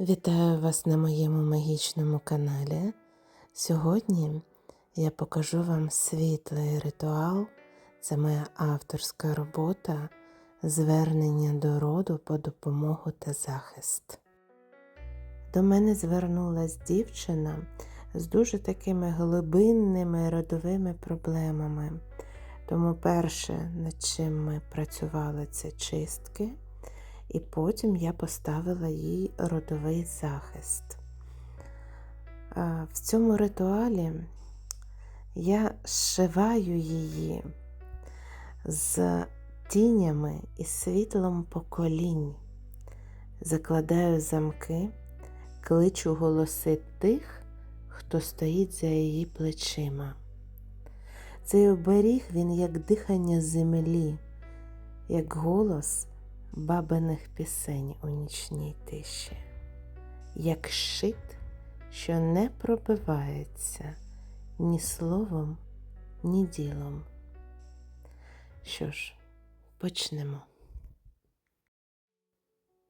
Вітаю вас на моєму магічному каналі. Сьогодні я покажу вам світлий ритуал. Це моя авторська робота звернення до роду по допомогу та захист. До мене звернулась дівчина з дуже такими глибинними родовими проблемами. Тому перше, над чим ми працювали, це чистки. І потім я поставила їй родовий захист. В цьому ритуалі я зшиваю її з тінями і світлом поколінь, закладаю замки, кличу голоси тих, хто стоїть за її плечима. Цей оберіг він як дихання землі, як голос бабиних пісень у нічній тиші, як щит, що не пробивається ні словом, ні ділом. Що ж, почнемо.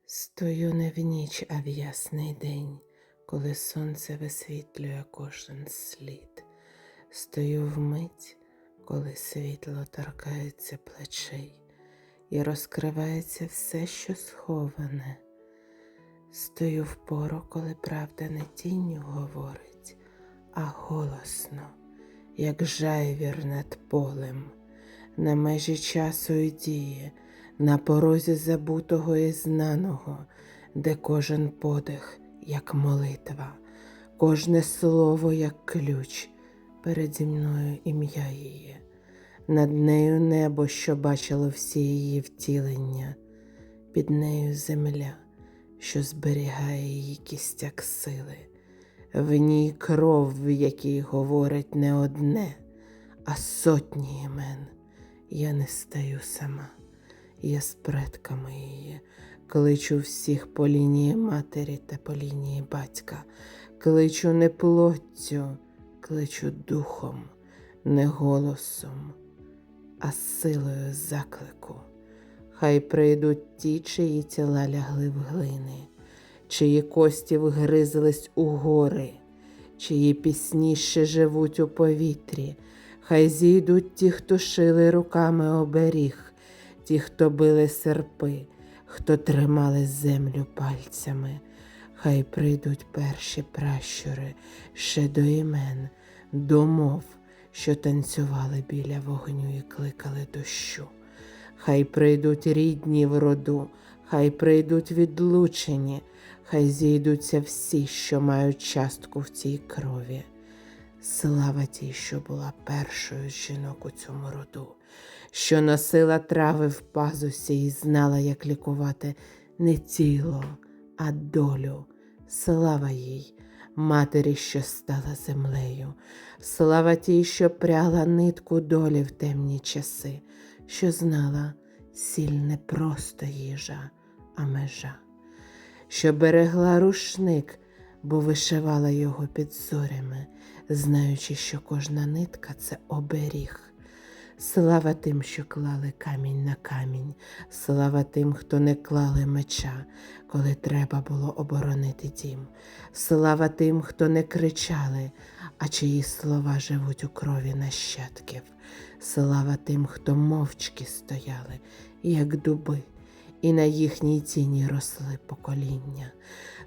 Стою не в ніч, а в ясний день, коли сонце висвітлює кожен слід. Стою вмить, коли світло торкається плечей і розкривається все, що сховане. Стою впору, коли правда не тінню говорить, а голосно, як жайвір над полем, на межі часу і дії, на порозі забутого і знаного, де кожен подих, як молитва, кожне слово, як ключ, переді мною ім'я її над нею небо, що бачило всі її втілення, під нею земля, що зберігає її кістяк сили, в ній кров, в якій говорить не одне, а сотні імен. Я не стаю сама, я з предками її, кличу всіх по лінії матері та по лінії батька, кличу не плоттю, кличу духом, не голосом а силою заклику. Хай прийдуть ті, чиї тіла лягли в глини, чиї кості вгризлись у гори, чиї пісні ще живуть у повітрі, хай зійдуть ті, хто шили руками оберіг, ті, хто били серпи, хто тримали землю пальцями, хай прийдуть перші пращури ще до імен, до мов що танцювали біля вогню і кликали дощу. Хай прийдуть рідні в роду, хай прийдуть відлучені, хай зійдуться всі, що мають частку в цій крові. Слава тій, що була першою жінок у цьому роду, що носила трави в пазусі і знала, як лікувати не тіло, а долю. Слава їй, матері, що стала землею, слава тій, що пряла нитку долі в темні часи, що знала сіль не просто їжа, а межа, що берегла рушник, бо вишивала його під зорями, знаючи, що кожна нитка це оберіг. Слава тим, що клали камінь на камінь, слава тим, хто не клали меча, коли треба було оборонити дім. Слава тим, хто не кричали, а чиї слова живуть у крові нащадків. Слава тим, хто мовчки стояли, як дуби, і на їхній тіні росли покоління.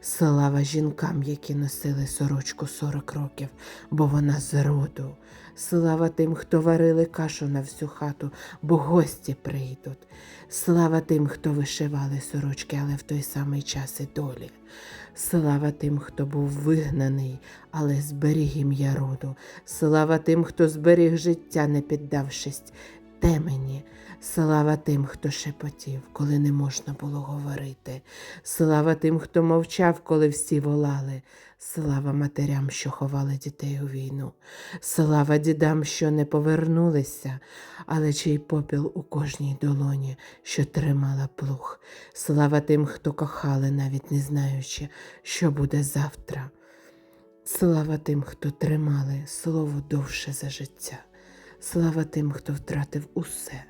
Слава жінкам, які носили сорочку сорок років, бо вона з роду. Слава тим, хто варили кашу на всю хату, бо гості прийдуть. Слава тим, хто вишивали сорочки, але в той самий час і долі. Слава тим, хто був вигнаний, але зберіг ім'я роду. Слава тим, хто зберіг життя, не піддавшись темені. Слава тим, хто шепотів, коли не можна було говорити. Слава тим, хто мовчав, коли всі волали. Слава матерям, що ховали дітей у війну. Слава дідам, що не повернулися, але чий попіл у кожній долоні, що тримала плуг. Слава тим, хто кохали, навіть не знаючи, що буде завтра. Слава тим, хто тримали слово довше за життя. Слава тим, хто втратив усе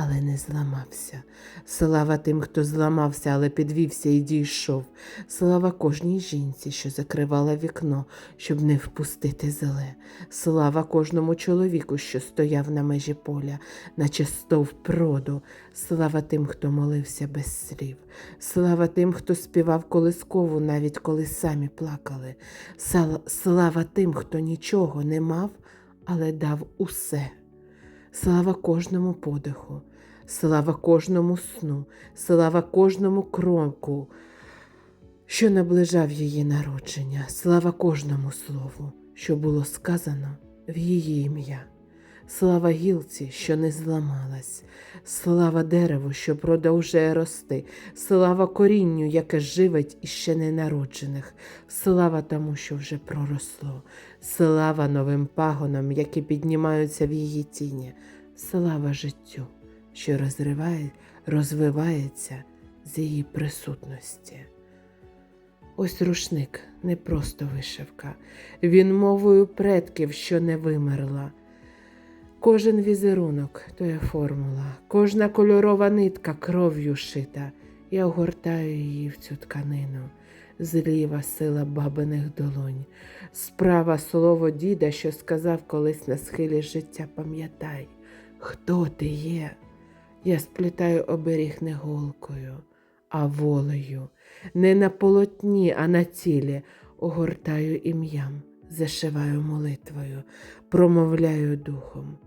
але не зламався. Слава тим, хто зламався, але підвівся і дійшов. Слава кожній жінці, що закривала вікно, щоб не впустити зле. Слава кожному чоловіку, що стояв на межі поля, наче стовп проду. Слава тим, хто молився без слів. Слава тим, хто співав колискову, навіть коли самі плакали. Слава тим, хто нічого не мав, але дав усе. Слава кожному подиху, слава кожному сну, слава кожному кроку, що наближав її народження, слава кожному слову, що було сказано в її ім'я. Слава гілці, що не зламалась, слава дереву, що продовжує рости, слава корінню, яке живить іще ненароджених, слава тому, що вже проросло, слава новим пагонам, які піднімаються в її тіні, слава життю, що розриває, розвивається з її присутності. Ось рушник не просто вишивка, він мовою предків, що не вимерла. Кожен візерунок то є формула, кожна кольорова нитка кров'ю шита. Я огортаю її в цю тканину. Зліва сила бабиних долонь, справа слово діда, що сказав колись на схилі життя, пам'ятай, хто ти є. Я сплітаю оберіг не голкою, а волею, не на полотні, а на тілі, огортаю ім'ям, зашиваю молитвою, промовляю духом.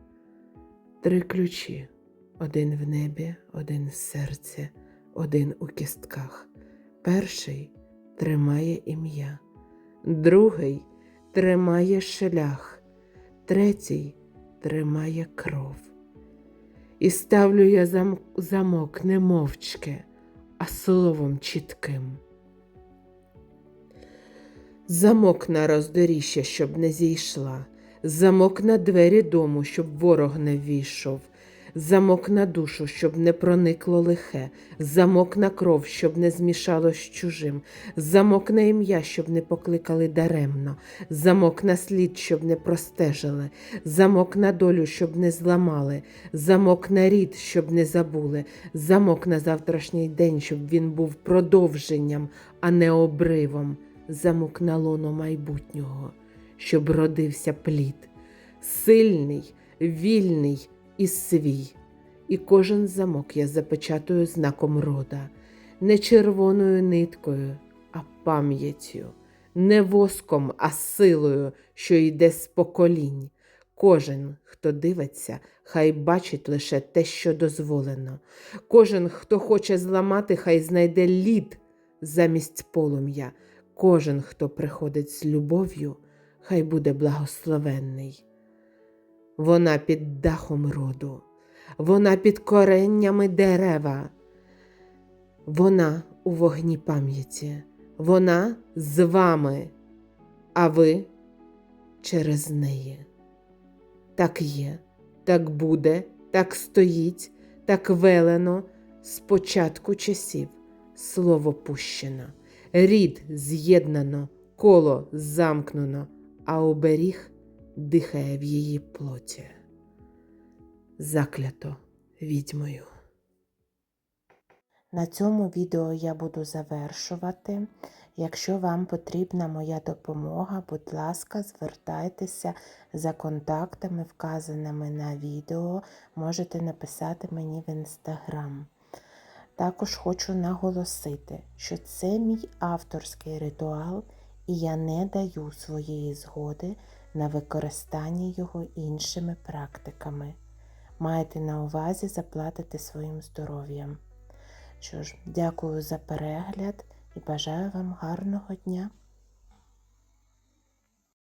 Три ключі: один в небі, один в серці, один у кістках. Перший тримає ім'я, другий тримає шлях, третій тримає кров. І ставлю я зам- замок не мовчки, а словом чітким. Замок на роздоріжжя, щоб не зійшла, замок на двері дому, щоб ворог не ввійшов, замок на душу, щоб не проникло лихе, замок на кров, щоб не змішало з чужим, замок на ім'я, щоб не покликали даремно, замок на слід, щоб не простежили, замок на долю, щоб не зламали, замок на рід, щоб не забули, замок на завтрашній день, щоб він був продовженням, а не обривом, замок на лоно майбутнього, щоб родився плід, сильний, вільний і свій. І кожен замок я запечатую знаком рода, не червоною ниткою, а пам'яттю, не воском, а силою, що йде з поколінь. Кожен, хто дивиться, хай бачить лише те, що дозволено. Кожен, хто хоче зламати, хай знайде лід замість полум'я. Кожен, хто приходить з любов'ю, хай буде благословенний. Вона під дахом роду, вона під кореннями дерева, вона у вогні пам'яті, вона з вами, а ви через неї. Так є, так буде, так стоїть, так велено з початку часів. Слово пущено, рід з'єднано, коло замкнено, а оберіг дихає в її плоті. Заклято відьмою. На цьому відео я буду завершувати. Якщо вам потрібна моя допомога, будь ласка, звертайтеся за контактами, вказаними на відео. Можете написати мені в інстаграм. Також хочу наголосити, що це мій авторський ритуал, і я не даю своєї згоди на використання його іншими практиками. Майте на увазі заплатити своїм здоров'ям. Що ж, дякую за перегляд і бажаю вам гарного дня!